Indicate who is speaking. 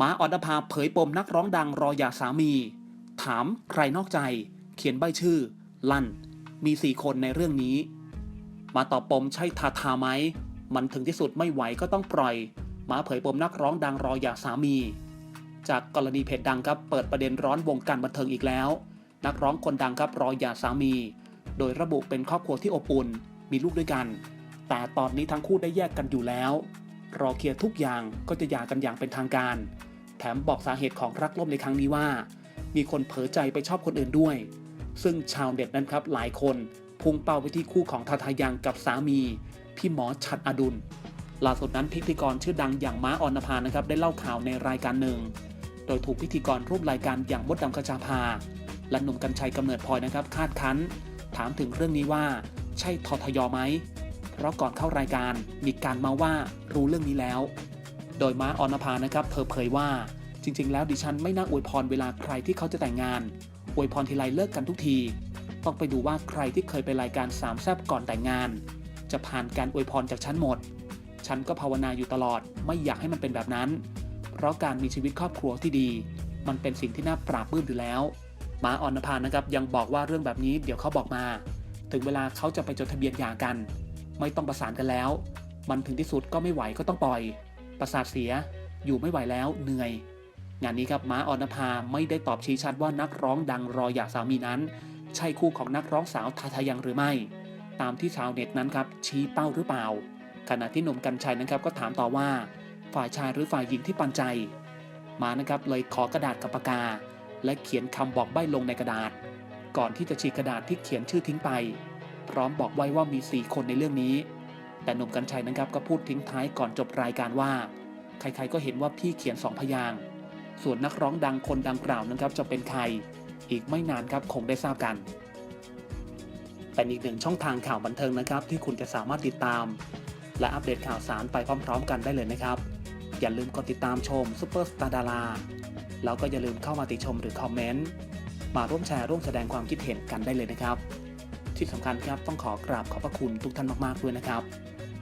Speaker 1: ม้าออนภาเผยปมนักร้องดังรอหย่าสามี ถามใครนอกใจ เขียนใบชื่อ ลั่น มีสี่คนในเรื่องนี้ มาตอบปมใช่ทาทาไหม มันถึงที่สุดไม่ไหวก็ต้องปล่อย ม้าเผยปมนักร้องดังรอหย่าสามี จากกรณีเพจดังครับเปิดประเด็นร้อนวงการบันเทิงอีกแล้ว นักร้องคนดังครับรอหย่าสามี โดยระบุเป็นครอบครัวที่อบอุ่น มีลูกด้วยกัน แต่ตอนนี้ทั้งคู่ได้แยกกันอยู่แล้ว รอเคลียร์ทุกอย่างก็จะหย่ากันอย่างเป็นทางการ แถมบอกสาเหตุของรักล่มในครั้งนี้ว่า มีคนเผลอใจไปชอบคนอื่นด้วย ซึ่งชาวเน็ตนั้นครับหลายคนพุ่งเป้าไปที่คู่ของทาทายังกับสามี พี่หมอชัดอดุลล่าสุดนั้นพิธีกรชื่อดังอย่างม้าออนภานะครับได้เล่าข่าวในรายการหนึ่ง โดยถูกพิธีกรร่วมรายการอย่างมดดำกระจาภา และหนุ่มกัญชัยกำเนิดพลอยนะครับคาดคั้น ถามถึงเรื่องนี้ว่าใช่ททยไหม เพราะก่อนเข้ารายการมีการมาว่ารู้เรื่องนี้แล้ว โดยม้าออนภานะครับเธอเผยว่า จริง ๆ แล้วดิฉันไม่น่าอวยพรเวลาใครที่เขาจะแต่งงาน อวยพรทีไรเลิกกันทุกที ต้องไปดูว่าใครที่เคยไปรายการสามแซบก่อนแต่งงาน จะผ่านการอวยพรจากฉันหมด ฉันก็ภาวนาอยู่ตลอด ไม่อยากให้มันเป็นแบบนั้น เพราะการมีชีวิตครอบครัวที่ดี มันเป็นสิ่งที่น่าปราบปลื้มอยู่แล้วม้าออนภานะครับยังบอกว่าเรื่องแบบนี้เดี๋ยวเขาบอกมา ถึงเวลาเขาจะไปจดทะเบียนหย่ากัน ไม่ต้องประสานกันแล้ว มันถึงที่สุดก็ไม่ไหวก็ต้องปล่อย ประสาทเสียอยู่ไม่ไหวแล้วเหนื่อย งานนี้ครับม้าออนภาไม่ได้ตอบชี้ชัดว่านักร้องดังรอหย่าสามีนั้น ใช่คู่ของนักร้องสาวทาทายังหรือไม่ ตามที่ชาวเน็ตนั้นครับชี้เป้าหรือเปล่า ขณะที่หนุ่มกัญชัยนะครับก็ถามต่อว่า ฝ่ายชายหรือฝ่ายหญิงที่ปันใจ มานะครับเลยขอกระดาษกับปากกา และเขียนคำบอกใบ้ลงในกระดาษ ก่อนที่จะฉีกกระดาษที่เขียนชื่อทิ้งไป พร้อมบอกไว้ว่ามี 4 คนในเรื่องนี้ แต่หนุ่มกัญชัยนะครับก็พูดทิ้งท้ายก่อนจบรายการว่า ใครๆก็เห็นว่าพี่เขียนสองพยางส่วนนักร้องดังคนดังกล่าวนะครับจะเป็นใคร อีกไม่นานครับคงได้ทราบกัน เป็นอีกหนึ่งช่องทางข่าวบันเทิงนะครับ ที่คุณจะสามารถติดตาม และอัปเดตข่าวสารไปพร้อม ๆ กันได้เลยนะครับ อย่าลืมกดติดตามชมซุปเปอร์สตาร์ดาราแล้วก็อย่าลืมเข้ามาติชมหรือคอมเมนต์มาร่วมแชร์ร่วมแสดงความคิดเห็นกันได้เลยนะครับ ที่สำคัญครับต้องขอกราบขอบพระคุณทุกท่านมากๆด้วยนะครับ